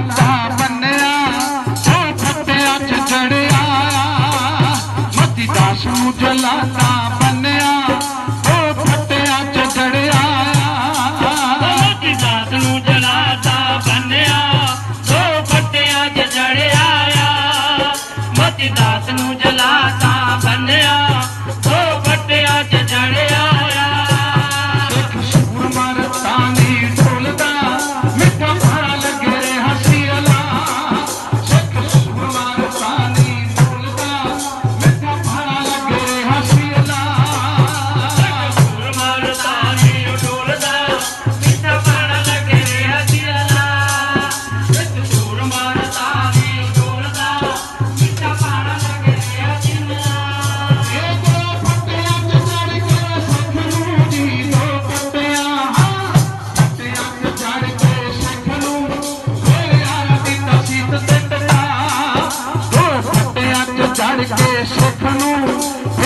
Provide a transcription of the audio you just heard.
ਮੱਥਾ ਬੰਨਿਆ ਉਹ ਫੱਟਿਆ ਚ ਚੜਿਆ। ਮਤੀ ਦਾਸ ਨੂੰ ਜਲਾਤਾ ਚੜ ਕੇ ਸਿੱਖ ਨੂੰ